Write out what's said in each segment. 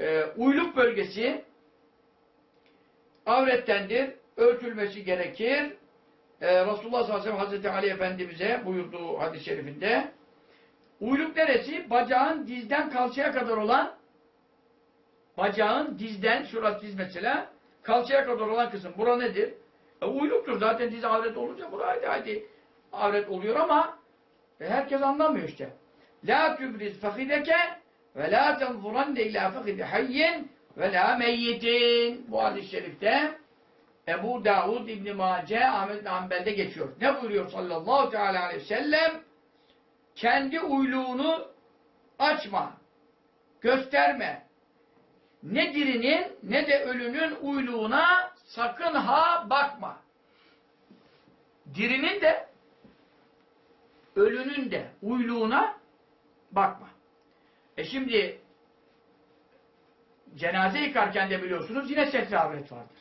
e, uyluk bölgesi avrettendir. Örtülmesi gerekir. E, Resulullah sallallahu aleyhi ve sellem Hazreti Ali Efendimiz'e buyurduğu hadis-i şerifinde uyluk neresi? Bacağın dizden kalçaya kadar olan bacağın dizden, şurası diz mesela kalçaya kadar olan kısım. Bura nedir? E, uyluktur. Zaten diz avret olunca bura haydi haydi avret oluyor ama e, herkes anlamıyor işte. La tübriz fakideke ve la tenzuranne ila fakidi hayyin ve la meyyitin. Bu hadis-i şerifte Ebu Davud İbn-i Mace Ahmet Hanbel'de geçiyor. Ne buyuruyor sallallahu teala aleyhi ve sellem? Kendi uyluğunu açma, gösterme. Ne dirinin ne de ölünün uyluğuna sakın ha bakma. Dirinin de ölünün de uyluğuna bakma. E şimdi cenaze yıkarken de biliyorsunuz yine setre avret vardır.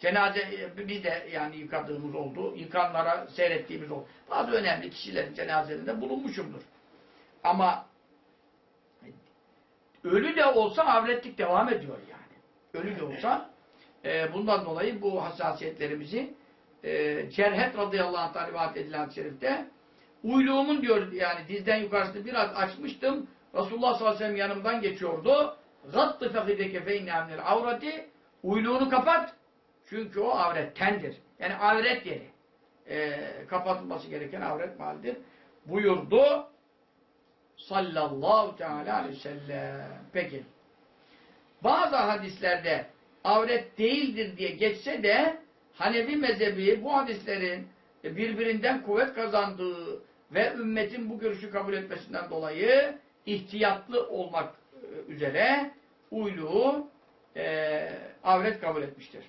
Cenaze e, biz de yani yıkadığımız oldu. Yıkanlara seyrettiğimiz oldu. Bazı önemli kişilerin cenazelerinde bulunmuşumdur. Ama ölü de olsa avretlik devam ediyor yani. Ölü de olsa e, bundan dolayı bu hassasiyetlerimizi e, Cerhet radıyallahu anh'tan rivayet edilen şerifte uyluğumun diyor yani dizden yukarısını biraz açmıştım. Resulullah sallallahu aleyhi ve sellem yanımdan geçiyordu. Gattı fekideke feyne minel avrati uyluğunu kapat. Çünkü o avrettendir. Yani avret yeri. E, kapatılması gereken avret mahallidir. Buyurdu. Sallallahu teala aleyhi ve sellem. Peki. Bazı hadislerde avret değildir diye geçse de Hanefi mezhebi bu hadislerin birbirinden kuvvet kazandığı ve ümmetin bu görüşü kabul etmesinden dolayı ihtiyatlı olmak üzere uyluğu e, avret kabul etmiştir.